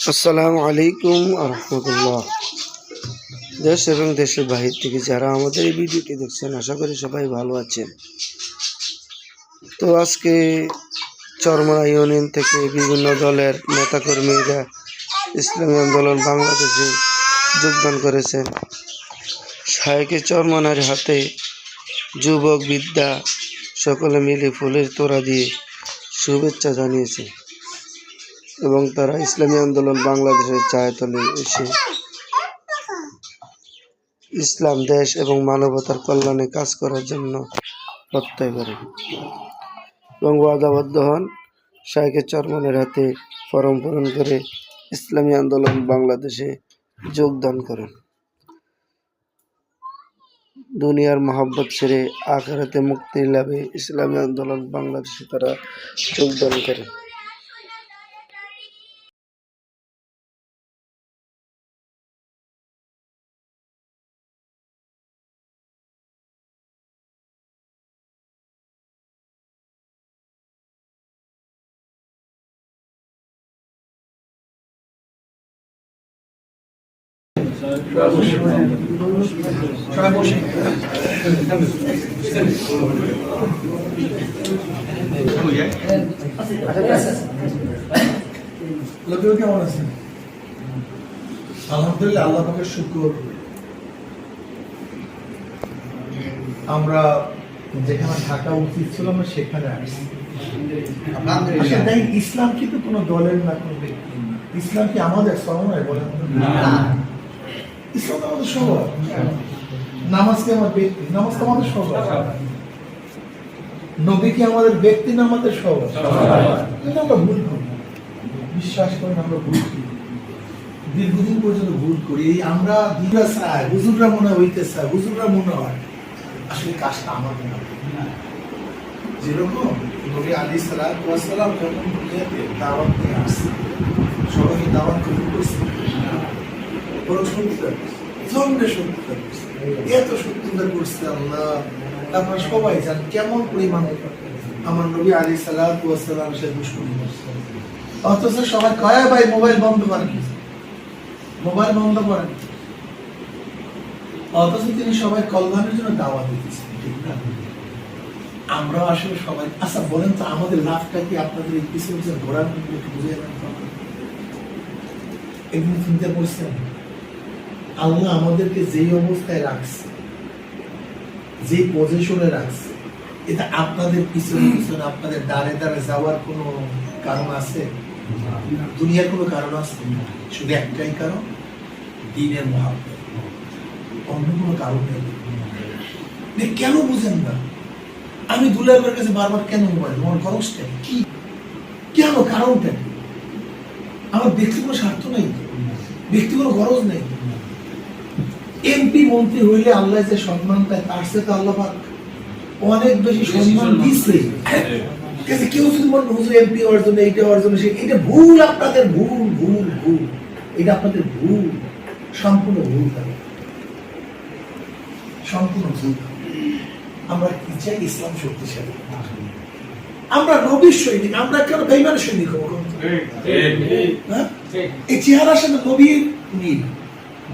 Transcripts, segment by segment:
আসসালামু আলাইকুম রহমতুল্লাহ। দেশ এবং দেশের বাহির থেকে যারা আমাদের এই ভিডিওটি দেখছেন, আশা করি সবাই ভালো আছেন। তো আজকে চরমনা ইউনিয়ন থেকে বিভিন্ন দলের নেতাকর্মীরা ইসলামী আন্দোলন বাংলাদেশে যোগদান করেছেন। শাহেকে চরমনার হাতে যুবক বিদ্যা সকলে মিলে ফুলের তোড়া দিয়ে শুভেচ্ছা জানিয়েছে। এবং তারা ইসলামী আন্দোলন বাংলাদেশের ছায়াতলে এসে ইসলাম, দেশ এবং মানবতার কল্যাণে কাজ করার জন্য প্রত্যয় করে। এবং ওয়াদাবদ্ধ হন। শাহেখের চরমনের হাতে ফরম পূরণ করে ইসলামী আন্দোলন বাংলাদেশে যোগদান করেন। দুনিয়ার মহাব্বত ছেড়ে আখেরাতে মুক্তি লাভে ইসলামী আন্দোলন বাংলাদেশে তারা যোগদান করে লোকেও কেমন আছেন আলহামদুলিল্লাহ আল্লাহ শুক্র। আমরা যেখানে থাকা উচিত ছিল আমরা সেখানে আসছি। আসলে তাই ইসলাম কিন্তু কোনো দলের না কোনো ব্যক্তির না। ইসলাম কি আমাদের সময় বলেন ইসলাম তো আমাদের সবার। নামাজ কি আমার ব্যক্তি? নামাজ তো আমাদের সবার। নবী কি আমাদের ব্যক্তি না আমাদের সবার? কিন্তু আমরা ভুল করি বিশ্বাস করেন আমরা ভুল করি। দীর্ঘদিন পর্যন্ত ভুল করি। এই আমরা দিনরা চাই হুজুররা মনে হইতে চায় হুজুররা মনে হয়। আসলে কাজটা আমাদের না। যেরকম নবী আলী সালাম যখন দুনিয়াতে দাওয়াত নিয়ে আসছে সবাইকে দাওয়াত কবুল করছে। বড় এত করছে আল্লাহ। সবাই জান কেমন আমার নবী সালাম সে অথচ সবাই কয় ভাই, মোবাইল বন্ধ করেন মোবাইল বন্ধ করেন। অথচ তিনি সবাই কল্যাণের জন্য দাওয়া দিতেছেন, ঠিক না? আমরা আসলে সবাই আচ্ছা বলেন তো, আমাদের লাভটা কি আপনাদের এই পিছনে ঘোরার বুঝে একদিন চিন্তা করছেন? আল্লাহ আমাদেরকে যেই অবস্থায় রাখছে, যেই পজিশনে রাখছে, এটা আপনাদের পিছনে পিছনে, আপনাদের দাঁড়ে দাঁড়ে যাওয়ার কোনো কারণ আছে? দুনিয়ার কোনো কারণ আছে? শুধু একটাই কারণ, দিনের মহাব্বত। অন্য কোনো কারণ নেই। কেন বুঝেন না? আমি দুলাইবার কাছে বারবার কেন মোবাইল আমার খরচটা কি? কেন? কারণটা আমার ব্যক্তি কোনো স্বার্থ নেই ব্যক্তি কোনো খরচ নেই এমপি মন্ত্রী হইলে আল্লাহ যে সম্মান পায় তার সাথে তো আল্লাহ অনেক বেশি সম্মান দিচ্ছে কেউ মনে হুজুর এমপি জন্য এইটা সে এটা ভুল আপনাদের ভুল ভুল ভুল। এটা আপনাদের ভুল। সম্পূর্ণ ভুল থাকে সম্পূর্ণ ভুল। আমরা কি চাই? ইসলাম শক্তিশালী। আমরা নবীর সৈনিক আমরা কেন বেইমানের সৈনিক হব? হ্যাঁ? এই চেহারার সাথে নবীর মিল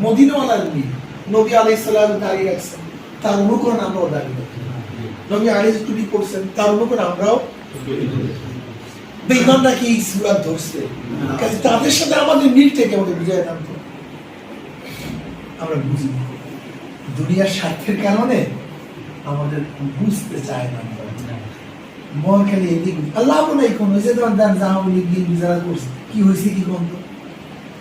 মদিনাওয়ালার মিল। নবী আলাই সালাম দাঁড়িয়ে রাখছেন তার অনুকরণ আমরাও দাঁড়িয়ে নবী আলী টুপি পড়ছেন তার অনুকরণ আমরাও নাকি এই সুরাত ধরছে? কাজে তাদের সাথে আমাদের মিল থেকে আমাদের নাম আমরা বুঝি দুনিয়ার স্বার্থের কারণে আমাদের বুঝতে চায় না মন এদিক আল্লাহ নাই কোন যে তোমার দান দিন, যারা করছে। কি হয়েছে, কি কোন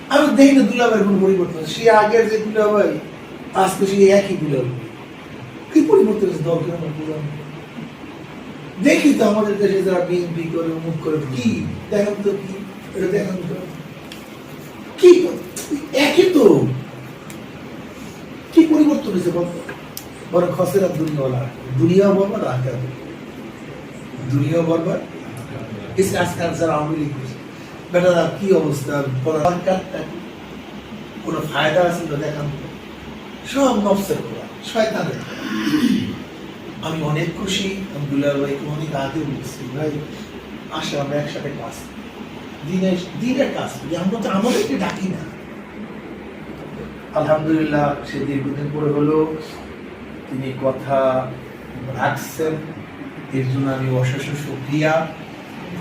আমি দেখি না দুলাভাই কোনো পরিবর্তন সে আগের যে দুলাভাই আজকে সে একই দুলাভাই কি পরিবর্তন হয়েছে দল কেন বুঝলাম দেখি তো আমাদের দেশে যারা বিএনপি করে মুখ করে, কি? দেখান তো কি? এটা দেখান তো। কি একই তো। কি পরিবর্তন হয়েছে বল? বড় খসেরা দুনিয়াওয়ালা, দুনিয়া বলবার আখেরাত দুনিয়া বলবার এই আজকাল যারা আওয়ামী লীগ বেটারা কি অবস্থা? কোনো ফায়দা আছে তো দেখান তো। সব নফসের শয়তানের আমি অনেক খুশি ভাইকে অনেক আগে বলছি ভাই আমরা একসাথে ক্লাস দিনের দিনের কাজ করি আমরা তো আমাদেরকে ডাকি না। আলহামদুলিল্লাহ, সে দীর্ঘদিন পরে হলো, তিনি কথা রাখছেন। এর জন্য আমি অশেষ সুক্রিয়া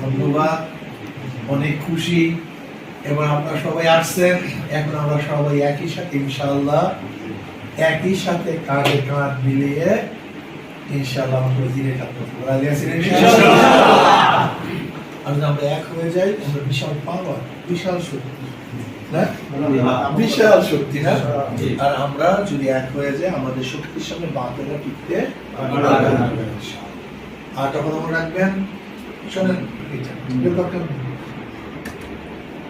ধন্যবাদ, অনেক খুশি। এবং আপনারা সবাই আসছেন, এখন আমরা সবাই একই সাথে, ইনশাআল্লাহ। একই সাথে কাঁধে কাঁধ মিলিয়ে ইনশাআল্লাহ আমরা দিনের কাজ করতে পারব। রাজি আছেন আর আমরা এক হয়ে যাই আমরা বিশাল পাওয়ার বিশাল শক্তি। না? বিশাল শক্তি না? আর আমরা যদি এক হয়ে যাই আমাদের শক্তির সামনে বাঁধেরা টিকতে না। আর তখন আমরা রাখবেন শোনেন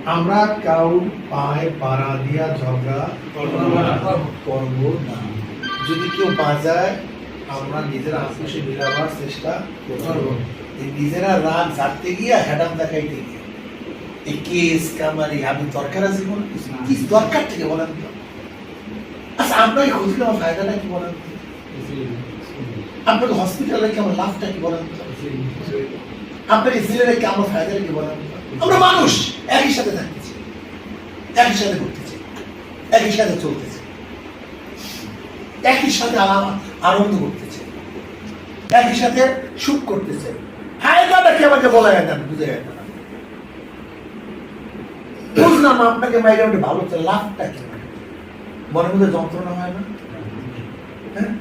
আমরা কাউ পায়ে পাড়া দিয়া ঝগড়া করব না। যদি কেউ বাজায় আমরা নিজেরা আত্মসে মিলাবার চেষ্টা করব। নিজেরা রাগ জাগতে গিয়া হ্যাডাম দেখাইতে গিয়ে। এই কেস কামারি আমি দরকার আছে কোনো কি দরকার থেকে বলেন তো? আচ্ছা আপনাকে খুঁজলে আমার ফায়দাটা কি বলেন তো? আপনাকে হসপিটালে কি আমার লাভটা কি বলেন তো? আপনাকে জেলে রেখে আমার ফায়দাটা কি বলেন তো? আমরা মানুষ, একই সাথে থাকতেছি। একই সাথে ঘুরতেছি। একই সাথে চলতেছি। একই সাথে আনন্দ করতেছে। একই সাথে সুখ করতেছে। ফায়দাটা কি আমাকে বলা যায় না বুঝে যায় না বুঝলাম আপনাকে মাইরে ওটা ভালো হচ্ছে লাভটা কি? মনের মধ্যে যন্ত্রণা হয় না? হ্যাঁ?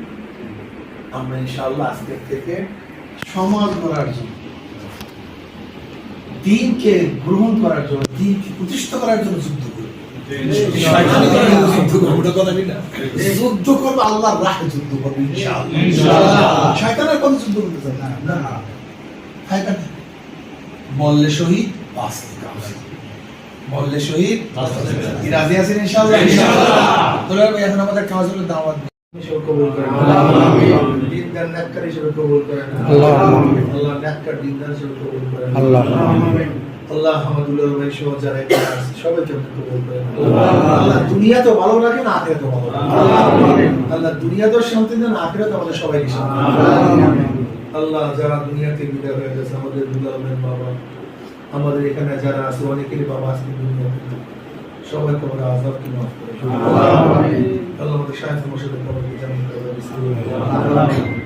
আমরা ইনশাআল্লাহ আজকের থেকে সমাজ গড়ার জন্য দিনকে গ্রহণ করার জন্য দিনকে প্রতিষ্ঠা করার জন্য যুদ্ধ করি যুদ্ধ করব, ওটা কথা ঠিক না? যুদ্ধ করব আল্লাহর রাহে যুদ্ধ করব ইনশাআল্লাহ ইনশাআল্লাহ। শয়তানের কোনো যুদ্ধ করতে চাই না না ফায়দা নেই। বললে শহীদ বাঁচতে বললে শহীদ রাজি আছেন ইনশাআল্লাহ ইনশাআল্লাহ। তাহলে আমি এখন আমাদের কাজ হলো দাওয়াত কবুল। দিনদার নেককার হিসেবে কবুল করেন। আল্লাহুম্মা আল্লাহ নেককার দিনদার হিসেবে কবুল করেন। আল্লাহুম্মা আল্লাহ আমাদুল্লাহ ভাই সহ যারা এখানে আছে সবাইকে আপনি কবুল করেন। আল্লাহ। আল্লাহ দুনিয়া তো ভালো রাখেন আখিরাত তো ভালো আল্লাহ। আল্লাহ দুনিয়া তো শান্তি দেন আখিরাত আমাদের সবাইকে শান্তি আল্লাহ। আল্লাহ যারা দুনিয়া বিদায় হয়ে গেছে আমাদের বাবা আমাদের এখানে যারা আছে অনেকেরই বাবা আজকে দুনিয়া সবাই তোমার আজাব কি মাফ করে আল্লাহ। আমাদের সাহায্য মশাদের কবরকে জামিন করে দাও বিসমিল্লাহ।